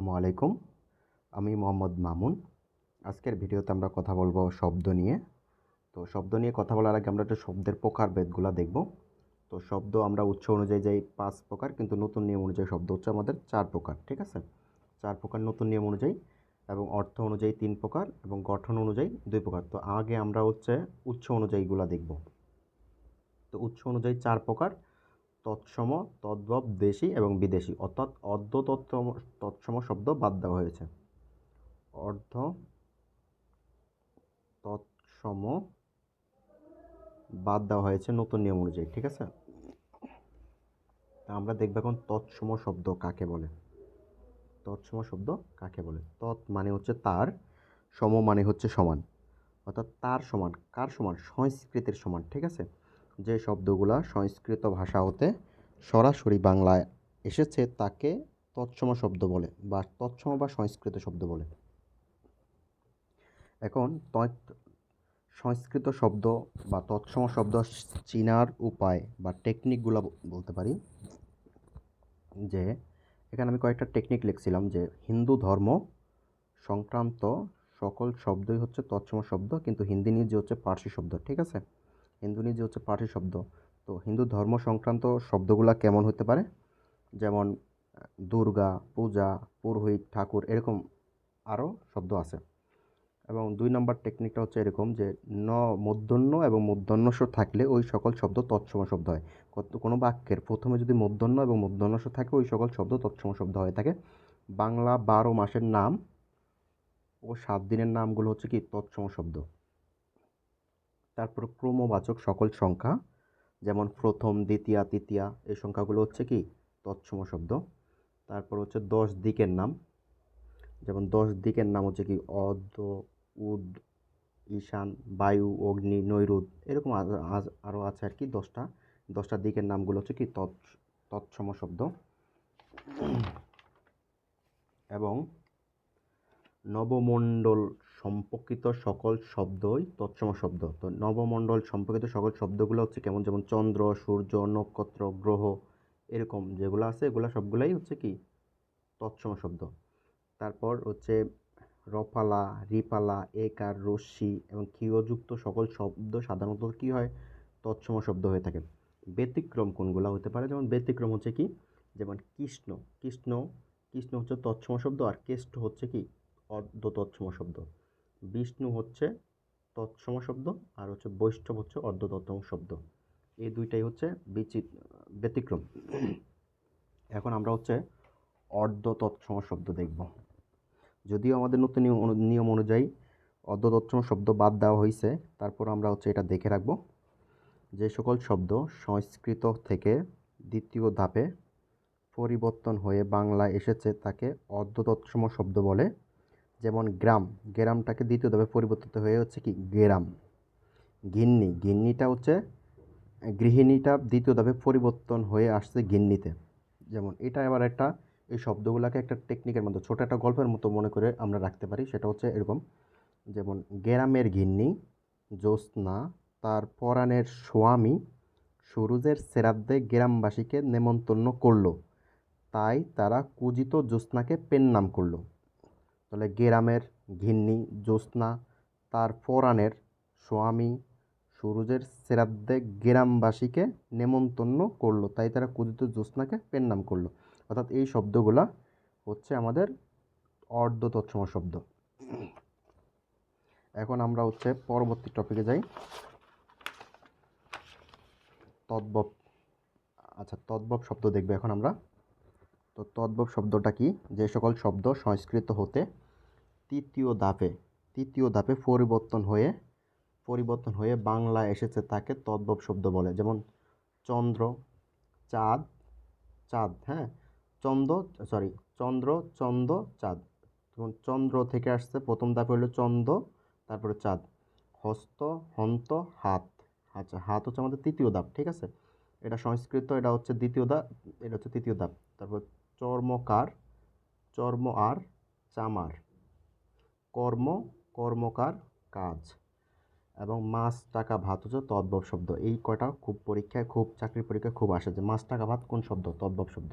আসসালামু আলাইকুম। আমি মোহাম্মদ মামুন। আজকের ভিডিওতে আমরা কথা বলব শব্দ নিয়ে। তো শব্দ নিয়ে কথা বলার আগে আমরা একটু শব্দের প্রকারভেদগুলো দেখব। তো শব্দ আমরা উৎস অনুযায়ী যাই, পাঁচ প্রকার, কিন্তু নতুন নিয়ম অনুযায়ী শব্দ হচ্ছে আমাদের চার প্রকার, ঠিক আছে? চার প্রকার নতুন নিয়ম অনুযায়ী এবং অর্থ অনুযায়ী তিন প্রকার এবং গঠন অনুযায়ী দুই প্রকার। তো আগে আমরা হচ্ছে উৎস অনুযায়ীগুলো দেখব। তো উৎস অনুযায়ী চার প্রকার তৎসম তদ্ভব দেশি এবং বিদেশি, অর্থাৎ অর্ধ তৎসম তৎসম শব্দ বাদ দেওয়া হয়েছে। অর্ধ তৎসম বাদ দেওয়া হয়েছে নতুন নিয়ম অনুযায়ী, ঠিক আছে? আমরা দেখব এখন তৎসম শব্দ কাকে বলে। তৎসম শব্দ কাকে বলে? তৎ মানে হচ্ছে তার, সম মানে হচ্ছে সমান। অর্থাৎ তার সমান, কার সমান? সংস্কৃতির সমান, ঠিক আছে? যে শব্দগুলা সংস্কৃত ভাষা হতে সরাসরি বাংলায় এসেছে তাকে তৎসম শব্দ বলে বা তৎসম বা সংস্কৃত শব্দ বলে। এখন তৎ- সংস্কৃত শব্দ বা তৎসম শব্দ চিনার উপায় বা টেকনিকগুলো বলতে পারি। যে, এখানে আমি কয়েকটা টেকনিক লিখছিলাম যে হিন্দু ধর্ম সংক্রান্ত সকল শব্দই হচ্ছে তৎসম শব্দ, কিন্তু হিন্দি নিজে হচ্ছে পার্সি শব্দ, ঠিক আছে? হিন্দু নিজে হচ্ছে পাঠি শব্দ। তো হিন্দু ধর্ম সংক্রান্ত শব্দগুলা কেমন হতে পারে? যেমন দুর্গা, পূজা, পুরোহিত, ঠাকুর এরকম আরও শব্দ আছে। এবং দুই নম্বর টেকনিকটা হচ্ছে এরকম যে, ন মধ্যন্য এবং মূর্ধন্যস্ব থাকলে ওই সকল শব্দ তৎসম শব্দ হয়। কত কোনো বাক্যের প্রথমে যদি মূর্ধন্য এবং মূর্ধন্যস্ব থাকে, ওই সকল শব্দ তৎসম শব্দ হয়ে থাকে। বাংলা বারো মাসের নাম ও সাত দিনের নামগুলো হচ্ছে কি তৎসম শব্দ। তারপর ক্রমবাচক সকল সংখ্যা, যেমন প্রথম, দ্বিতীয়া, তৃতীয়া, এই সংখ্যাগুলো হচ্ছে কি? তৎসম শব্দ। তারপর হচ্ছে দশ দিকের নাম। যেমন দশ দিকের নাম হচ্ছে কি? অদ, উদ, ঈশান, বায়ু, অগ্নি, নৈরুদ। এরকম আরও আছে আর কি দশটা। দশটা দিকের নামগুলো হচ্ছে কি? তৎ তৎসম শব্দ। এবং নবমণ্ডল সম্পর্কিত সকল শব্দই তৎসম শব্দ। তো নবমণ্ডল সম্পর্কিত সকল শব্দগুলো হচ্ছে কেমন? যেমন চন্দ্র, সূর্য, নক্ষত্র, গ্রহ এরকম যেগুলো আছে, এগুলো সবগুলাই হচ্ছে কি? তৎসম শব্দ। তারপর হচ্ছে রপালা রিপালা একার, রশ্মি এবং ক্ষীয়যুক্ত সকল শব্দ সাধারণত কী হয়? তৎসম শব্দ হয়ে থাকে। ব্যতিক্রম কোনগুলো হতে পারে? যেমন ব্যতিক্রম হচ্ছে কি? যেমন কৃষ্ণ। কৃষ্ণ কৃষ্ণ হচ্ছে তৎসম শব্দ আর কেষ্ট হচ্ছে কি? অর্ধ তৎসম শব্দ। বিষ্ণু হচ্ছে তৎসম শব্দ আর হচ্ছে বৈষ্ণব হচ্ছে অর্ধ তৎসম শব্দ। এই দুইটাই হচ্ছে বিচিত, ব্যতিক্রম। এখন আমরা হচ্ছে অর্ধ তৎসম শব্দ দেখব। যদিও আমাদের নতুন নিয়ম অনুযায়ী অর্ধ তৎসম শব্দ বাদ দেওয়া হয়েছে তারপর আমরা হচ্ছে এটা দেখে রাখব। যে সকল শব্দ সংস্কৃত থেকে দ্বিতীয় ধাপে পরিবর্তন হয়ে বাংলায় এসেছে, তাকে অর্ধ তৎসম শব্দ বলে। যেমন গ্রাম, গ্রামটাকে দ্বিতীয় ধাপে পরিবর্তিত হয়ে হচ্ছে কি গ্রাম। গিন্নি, গিন্নিটা হচ্ছে, গৃহিণীটা দ্বিতীয় ধাপে পরিবর্তন হয়ে আসছে গিন্নিতে। যেমন এটা আবার একটা, এই শব্দগুলোকে একটা টেকনিকের মতো ছোটো একটা গল্পের মতো মনে করে আমরা রাখতে পারি, সেটা হচ্ছে এরকম। যেমন গ্রামের গিন্নি, জ্যোৎস্না, তার পরাণের স্বামী, সুরুজের শ্রাদ্ধে গ্রামবাসীকে নেমন্তন্ন করল। তাই তারা কুজিত জ্যোৎস্নাকে পেন নাম করল। তাহলে গেরামের ঘিন্নি, জ্যোৎস্না, তার পরাণের স্বামী সুরুজের শ্রাদ্ধে গ্রামবাসীকে নেমন্তন্ন করল। তাই তারা কুদিত জ্যোৎস্নাকে পেন নাম করল। অর্থাৎ এই শব্দগুলা হচ্ছে আমাদের অর্ধ তৎসম শব্দ। এখন আমরা হচ্ছে পরবর্তী টপিকে যাই। তদ্ভব আচ্ছা তদ্ভব শব্দ দেখবে। এখন আমরা তো তদ্ভব শব্দটা কি? যে সকল শব্দ সংস্কৃত হতে তৃতীয় ধাপে তৃতীয় ধাপে পরিবর্তন হয়ে পরিবর্তন হয়ে বাংলা এসেছে তাকে তদ্ভব শব্দ বলে। যেমন চন্দ্র, চাঁদ চাঁদ হ্যাঁ? চন্দ্র সরি চন্দ্র চন্দ্র, চাঁদ। যেমন চন্দ্র থেকে আসছে, প্রথম ধাপে হলো চন্দ্র, তারপরে চাঁদ। হস্ত, হন্ত, হাত। আচ্ছা হাত হচ্ছে আমাদের তৃতীয় ধাপ, ঠিক আছে? এটা সংস্কৃত, এটা হচ্ছে দ্বিতীয় ধাপ, এটা হচ্ছে তৃতীয় ধাপ। তারপর চর্মকার চর্ম আর চামার। কর্ম, কর্মকার, কাজ। এবং মাছ, টাকা, ভাত হচ্ছে তদ্ভব শব্দ। এই কটা খুব পরীক্ষায়, খুব চাকরির পরীক্ষায় খুব আসে যে মাছ, টাকা, ভাত কোন শব্দ? তদ্ভব শব্দ।